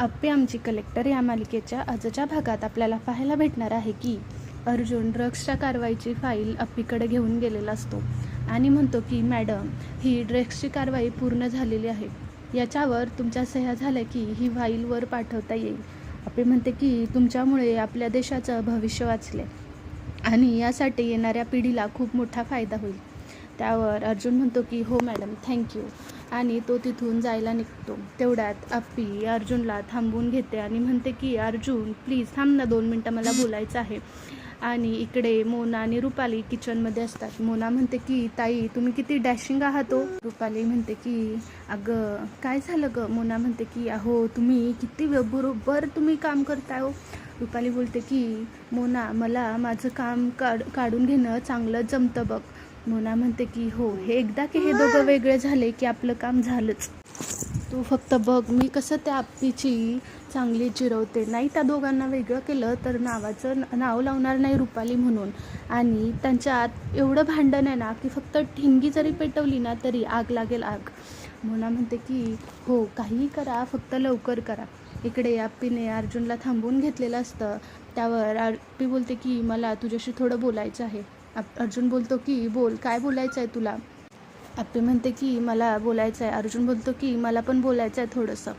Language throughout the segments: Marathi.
अप्पे आमची कलेक्टर या मालिकेच्या आजच्या भागात आपल्याला पाहायला भेटणार आहे की अर्जुन ड्रग्सच्या कारवाईची फाईल अप्पीकडे घेऊन गेलेला असतो. आणि म्हणतो की मॅडम ही ड्रग्सची कारवाई पूर्ण झालेली आहे. याच्यावर तुमच्या सह्या झाल्या की ही फाईलवर पाठवता येईल. अप्पे म्हणते की तुमच्यामुळे आपल्या देशाचं भविष्य वाचले आणि यासाठी येणाऱ्या पिढीला खूप मोठा फायदा होईल. त्यावर अर्जुन म्हणतो की हो मॅडम थँक्यू. आणि तो तिथून जायला निघतो. तेवढ्यात अप्पी अर्जुनला थांबवून घेते आणि म्हणते की अर्जुन प्लीज थांब ना दोन मिनटं मला बोलायचं आहे. आणि इकडे मोना आणि रुपाली किचनमध्ये असतात. मोना म्हणते की ताई तुम्ही किती डॅशिंग आहात हो. रुपाली म्हणते की अगं काय झालं ग? मोना म्हणते की अहो तुम्ही किती बरोबर तुम्ही काम करताय हो. रुपाली बोलते की मोना मला माझं काम काढ काढून घेणं चांगलं जमतं बघ. मोना म्हणते की हो हे एकदा की हे दोघं वेगळे झाले की आपलं काम झालंच. तू फक्त बघ मी कसं त्या आप्पीची चांगली चिरवते. नाही त्या दोघांना वेगळं केलं तर नावाचं नाव लावणार नाही रुपाली म्हणून. आणि त्यांच्यात एवढं भांडण आहे ना की फक्त ठिंगी जरी पेटवली ना तरी आग लागेल आग. मोना म्हणते की हो काहीही करा फक्त लवकर करा. इकडे आप्पीने अर्जुनला थांबवून घेतलेलं असतं. त्यावर आप्पी बोलते की मला तुझ्याशी थोडं बोलायचं आहे. अर्जुन बोलतो की बोल काय बोलायचं आहे तुला? आप्पी म्हणते की मला बोलायचं आहे अर्जुन बोलतो की मला पण बोलायचं आहे थोडंसं.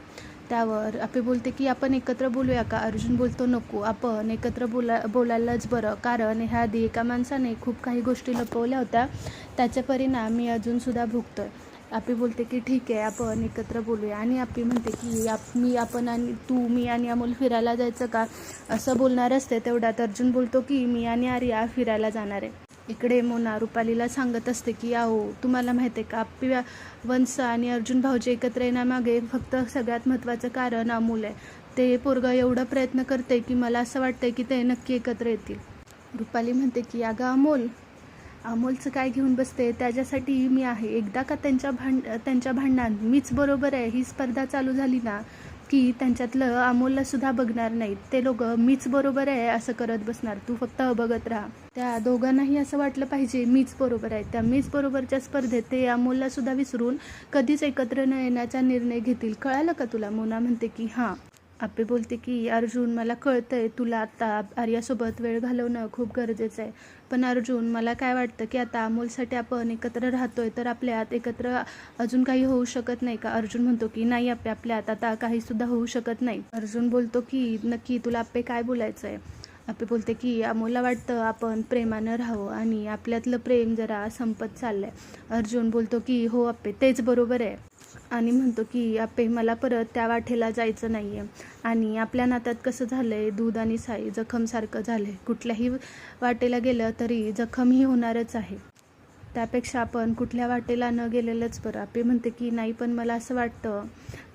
त्यावर आपे बोलते की आपण एकत्र बोलूया का? अर्जुन बोलतो नको आपण एकत्र बोला बोलायलाच बरं कारण ह्या आधी एका माणसाने खूप काही गोष्टी लपवल्या होत्या. त्याचे परिणाम मी अजूनसुद्धा भोगतोय. आपी बोलते की ठीक आहे आपण एकत्र बोलूया. आणि आपी म्हणते की आप मी आपण आणि तू मी आणि अमोल फिरायला जायचं का? असं बोलणार असते तेवढ्यात अर्जुन बोलतो की मी आणि आर्या फिरायला जाणार आहे. इकडे मोना रुपालीला सांगत असते की आहो तुम्हाला माहिती आहे का? आप्पी वंश आणि अर्जुन भाऊजी एकत्र येण्यामागे फक्त सगळ्यात महत्त्वाचं कारण अमूल आहे. ते पोरगं एवढं प्रयत्न करते की मला असं वाटतंय की ते नक्की एकत्र येतील. रुपाली म्हणते की अगं अमोल अमोलचं काय घेऊन बसते? त्याच्यासाठी मी आहे. एकदा का त्यांच्या भांड त्यांच्या भांडणात मीच बरोबर आहे ही स्पर्धा चालू झाली ना की त्यांच्यातलं अमोलला सुद्धा बघणार नाहीत. ते लोक मीच बरोबर आहे असं करत बसणार. तू फक्त बघत राहा. त्या दोघांनाही असं वाटलं पाहिजे मीच बरोबर आहे. त्या मीच बरोबरच्या स्पर्धेत ते अमोलला सुद्धा विसरून कधीच एकत्र न येण्याचा निर्णय घेतील. कळालं का तुला? मोना म्हणते की हां आपे बोलते की अर्जुन मला कळतंय तुला आता आर्यासोबत वेळ घालवणं खूप गरजेचं आहे. पण अर्जुन मला काय वाटतं की आता अमोलसाठी आपण एकत्र राहतोय तर आपल्यात एकत्र अजून काही होऊ शकत नाही का? अर्जुन म्हणतो की नाही आपे आपल्यात आता काही सुद्धा होऊ शकत नाही. अर्जुन बोलतो की नक्की तुला आपे काय बोलायचं आहे आपे बोलते की अमोलला वाटतं आपण प्रेमानं राहावं आणि आपल्यातलं प्रेम जरा संपत चाललंय. अर्जुन बोलतो की हो आपे तेच बरोबर आहे. आणि म्हणतो की आपे मला परत त्या वाटेला जायचं नाही आहे आणि आपल्या नात्यात कसं झालं आहे दूध आणि साई जखमसारखं झालं आहे कुठल्याही वाटेला गेलं तरी जखम ही होणारच आहे. त्यापेक्षा आपण कुठल्या वाटेला न गेलेलंच बरं. आपे म्हणते की नाही पण मला असं वाटतं.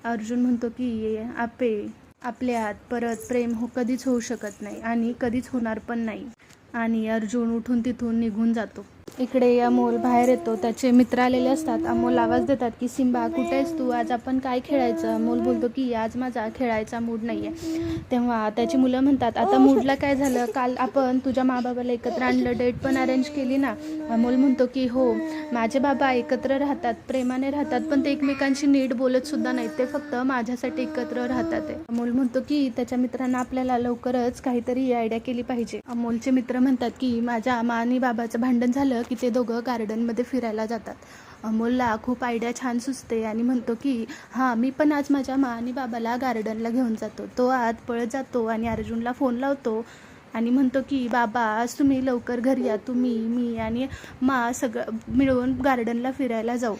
अर्जुन म्हणतो की आपे आपल्यात परत प्रेम हो कधीच होऊ शकत नाही आणि कधीच होणार पण नाही. आणि अर्जुन उठून तिथून निघून जातो. इकडे अमोल बाहेर येतो. त्याचे मित्र आलेले असतात. अमोल आवाज देतात की सिम्बा कुठे आहेस तू? आज आपण काय खेळायचं? अमोल बोलतो की आज माझा खेळायचा मूड नाही आहे तेव्हा त्याची मुलं म्हणतात आता मूडला काय झालं? काल आपण तुझ्या माबाबाला एकत्र आणलं. डेट पण अरेंज केली ना. अमोल म्हणतो की हो माझे बाबा एकत्र राहतात. प्रेमाने राहतात पण ते एकमेकांशी नीट बोलत सुद्धा नाहीत. ते फक्त माझ्यासाठी एकत्र राहतात. आहे. अमोल म्हणतो की त्याच्या मित्रांना आपल्याला लवकरच काहीतरी आयडिया केली पाहिजे. अमोलचे मित्र म्हणतात की माझ्या मा आणि बाबाचं भांडण झालं. की ते दोघं गार्डनमध्ये फिरायला जातात. अमोलला खूप आयडिया छान सुचते आणि म्हणतो की हां मी पण आज माझ्या मा आणि बाबाला गार्डनला घेऊन जातो. तो आत पळत जातो आणि अर्जुनला फोन लावतो आणि म्हणतो की बाबा आज तुम्ही लवकर घरी या. तुम्ही मी आणि मा सगळं मिळून गार्डनला फिरायला जाऊ.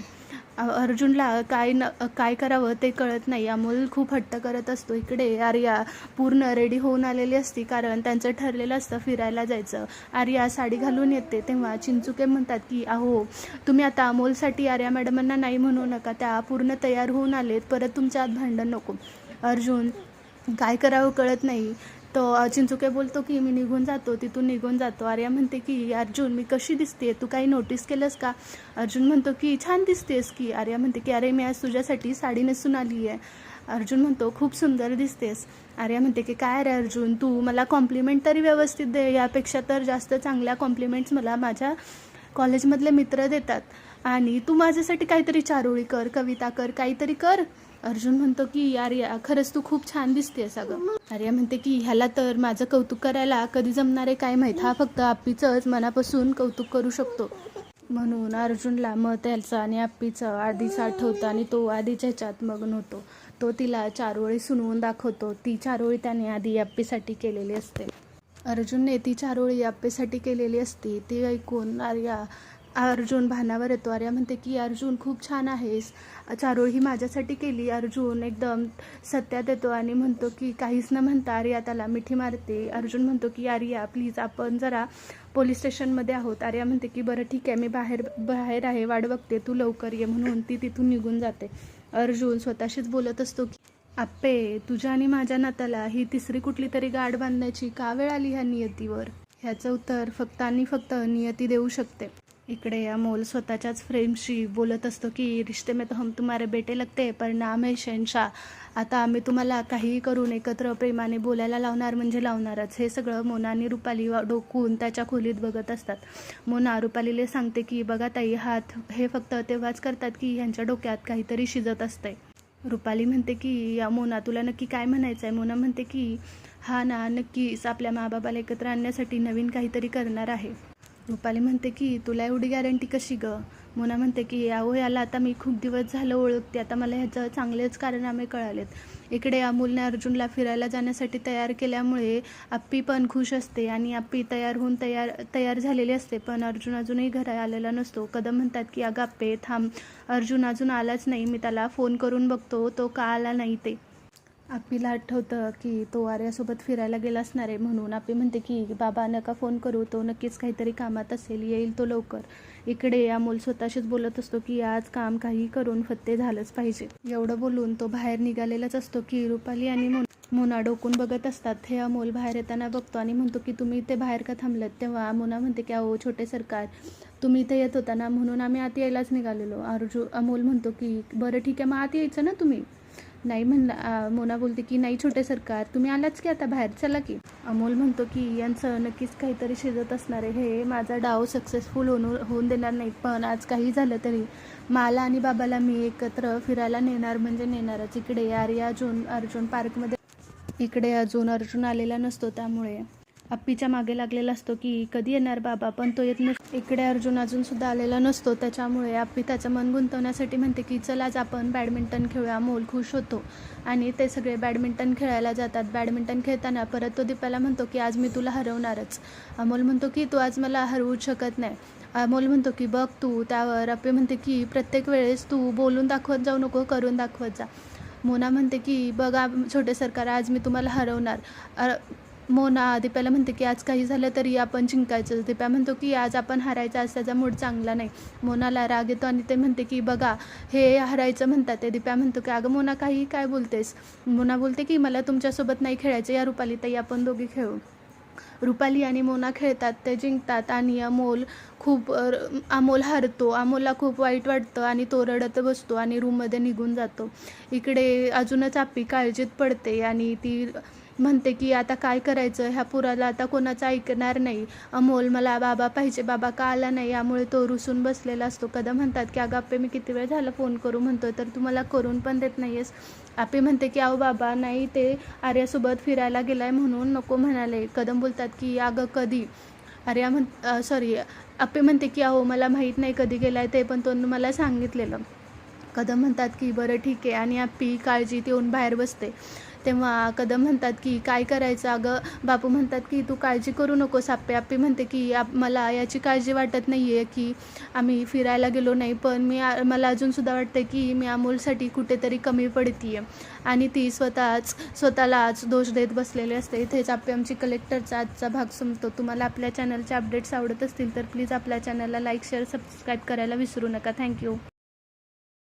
अर्जुनला काय न काय करावं ते कळत नाही. अमोल खूप हट्ट करत असतो. इकडे आर्या पूर्ण रेडी होऊन आलेली असती कारण त्यांचं ठरलेलं असतं फिरायला जायचं. आर्या साडी घालून येते. तेव्हा चिंचुके म्हणतात की अहो तुम्ही आता अमोलसाठी आर्या मॅडमांना नाही म्हणू नका. त्या पूर्ण तयार होऊन आलेत. परत तुमच्या आत भांडण नको. अर्जुन काय करावं कळत नाही. तो चिंचुके बोलतो की मी निघून जातो तिथून निघून जातो. आर्या म्हणते की अर्जुन मी कशी दिसते तू काही नोटीस केलंस का? अर्जुन म्हणतो की छान दिसतेस की. आर्या म्हणते की अरे मी आज तुझ्यासाठी साडी नेसून आली आहे अर्जुन म्हणतो खूप सुंदर दिसतेस. आर्या म्हणते की काय रे अर्जुन तू मला कॉम्प्लिमेंट तरी व्यवस्थित दे यापेक्षा तर जास्त चांगल्या कॉम्प्लिमेंट्स मला माझ्या कॉलेजमधले मित्र देतात. आणि तू माझ्यासाठी काहीतरी चारोळी कर कविता कर काहीतरी कर. अर्जुन म्हणतो की आर्या खरंच तू खूप छान दिसते सगळं आर्या म्हणते की ह्याला तर माझं कौतुक करायला कधी जमणार आहे काय माहीत? हा फक्त आप्पीचंच मनापासून कौतुक करू शकतो. म्हणून अर्जुनला मग त्याचं आणि आप्पीचं आधीच आठवतं आणि तो आधीच्या ह्याच्यात मग्न होतो. तो तिला चारोळी सुनवून दाखवतो. ती चारोळी त्याने आधी आप्पीसाठी केलेली असते. अर्जुनने ती चारोळी आप्पेसाठी केलेली असती ती ऐकून आर्या अर्जुन भानावर येतो. आर्या म्हणते की अर्जुन खूप छान आहेस. चारोळी ही माझ्यासाठी केली. अर्जुन एकदम सत्यात येतो आणि म्हणतो की काहीच न म्हणता आर्या त्याला मिठी मारते. अर्जुन म्हणतो की आर्या प्लीज आपण जरा पोलीस स्टेशनमध्ये आहोत. आर्या म्हणते की बरं ठीक आहे. मी बाहेर बाहेर आहे. वाट बघते. तू लवकर ये म्हणून ती तिथून निघून जाते. अर्जुन स्वतःशीच बोलत असतो की आप्पे तुझ्या आणि माझ्या नात्याला ही तिसरी कुठली तरी गाठ बांधण्याची का वेळ आली ह्या नियतीवर? ह्याचं उत्तर फक्त आणि फक्त नियती देऊ शकते. इकडे अमोल स्वतःच्याच फ्रेमशी बोलत असतो की रिश्ते में तो हम तुम्हारे बेटे लगते पर नाम है शहनशाह. आता आम्ही तुम्हाला काहीही करून एकत्र प्रेमाने बोलायला लावणार म्हणजे लावणारच. हे सगळं मोना आणि रुपाली डोकून त्याच्या खोलीत बघत असतात. मोना रुपालीला सांगते की बघा ताई हात हे फक्त तेव्हाच करतात की ह्यांच्या डोक्यात काहीतरी शिजत असते रुपाली म्हणते की या मोना तुला नक्की काय म्हणायचं आहे मोना म्हणते की हा ना नक्कीच आपल्या माबाबाला एकत्र आणण्यासाठी नवीन काहीतरी करणार आहे. रुपाली म्हणते की तुला एवढी गॅरंटी कशी ग? मोना म्हणते की अहो याला आता मी खूप दिवस झालं ओळखते. आता मला ह्याचं चांगलेच कारनामे कळालेत. इकडे अमोलने अर्जुनला फिरायला जाण्यासाठी तयार केल्यामुळे आप्पी पण खुश असते आणि आप्पी तयार होऊन तयार तयार झालेली असते. पण अर्जुन अजूनही घरा आलेला नसतो. कदम म्हणतात की अगाप्पे आप्पे थांब. अर्जुन अजून आलाच नाही. मी त्याला फोन करून बघतो. तो का आला नाही ते. आपीला आठवतं की तो आर्यासोबत फिरायला गेला असणार आहे म्हणून आपी म्हणते की बाबा नका फोन करू. तो नक्कीच काहीतरी कामात असेल. येईल तो लवकर. इकडे अमोल स्वतःशीच बोलत असतो की आज काम काही करून फत्ते झालंच पाहिजे. एवढं बोलून तो बाहेर निघालेलाच असतो की रुपाली आणि मोन मोना डोकून बघत असतात. हे अमोल बाहेर येताना बघतो आणि म्हणतो की तुम्ही इथे बाहेर का थांबलात? तेव्हा मोना म्हणते की अहो छोटे सरकार तुम्ही इथे येत होता ना म्हणून आम्ही आत यायलाच निघालेलो. अर्जु अमोल म्हणतो की बरं ठीक आहे. मग आत यायचं ना तुम्ही? नाही म्हणला मोना बोलते की नाही छोटे सरकार तुम्ही आलाच की आता बाहेर? चला की. अमोल म्हणतो की यांचं नक्कीच काहीतरी शिजत असणार आहे. हे माझा डाव सक्सेसफुल होऊन होऊन देणार नाही. पण आज काही झालं तरी मला आणि बाबाला मी एकत्र फिरायला नेणार म्हणजे नेणारच. इकडे आर्या अर्जुन अर्जुन पार्कमध्ये इकडे अजून अर्जुन आलेला नसतो त्यामुळे. अप्पीच्या मागे लागलेला असतो की कधी येणार बाबा पण तो येत नसतो इकडे अर्जुन अजून सुद्धा आलेला नसतो. त्याच्यामुळे अप्पी त्याचं मन गुंतवण्यासाठी म्हणते की चल आज आपण बॅडमिंटन खेळूया मोल खुश होतो. आणि ते सगळे बॅडमिंटन खेळायला जातात. बॅडमिंटन खेळताना परत तो दीपाला म्हणतो की आज मी तुला हरवणारच. अमोल म्हणतो की तू आज मला हरवूच शकत नाही. अमोल म्हणतो की बघ तू. त्यावर अप्पी म्हणते की प्रत्येक वेळेस तू बोलून दाखवत जाऊ नको करून दाखवत जा. मोना म्हणते की बघा छोटे सरकार आज मी तुम्हाला हरवणार. मोना दीप्याला म्हणते की आज काही झालं तरी आपण जिंकायचं दीप्या म्हणतो की आज आपण हारायचं आज त्याचा मूड चांगला नाही. मोनाला राग येतो आणि ते म्हणते की बघा हे हरायचं म्हणतात ते. दीप्या म्हणतो की अगं मोना काही काय बोलतेस? मोना बोलते की मला तुमच्यासोबत नाही खेळायचं या रुपाली ताई आपण दोघी खेळू. रुपाली आणि मोना खेळतात ते जिंकतात आणि अमोल खूप अमोल हरतो अमोलला खूप वाईट वाटतं आणि तो रडत बसतो आणि रूममध्ये निघून जातो. इकडे अजूनच आपली काळजीत पडते आणि ती म्हणते की आता काय करायचं? ह्या पुराला आता कोणाचं ऐकणार नाही. अमोल मला बाबा पाहिजे. बाबा का आला नाही? यामुळे तो रुसून बसलेला असतो. कदा म्हणतात की अगं आप्पे मी किती वेळ झाला फोन करू म्हणतो तर तू मला करून पण देत नाही आहेस आपे म्हणते की अहो बाबा नाही ते आर्यासोबत फिरायला गेलाय म्हणून नको म्हणाले. कदम बोलतात की अगं कधी? आर्या म्हण सॉरी आपे म्हणते की अहो मला माहीत नाही कधी गेलाय ते पण तो मला सांगितलेलं. कदम म्हणतात की बरं ठीक आहे. आणि आप्पी काळजीत येऊन बाहेर बसते. तेव्हा कदम म्हणतात की काय करायचं? अगं बापू म्हणतात की तू काळजी करू नकोस आप्पे आप्पे म्हणते की आप मला याची काळजी वाटत नाही आहे की आम्ही फिरायला गेलो नाही पण मी मला अजूनसुद्धा वाटतं की मी अमोलसाठी कुठेतरी कमी पडती आहे आणि ती स्वतःच स्वतःलाच दोष देत बसलेली असते. इथेच आप्पे आमची कलेक्टरचा आजचा भाग संपतो. तुम्हाला आपल्या चॅनलचे अपडेट्स आवडत असतील तर प्लीज आपल्या चॅनलला लाईक शेअर सबस्क्राईब करायला विसरू नका. थँक्यू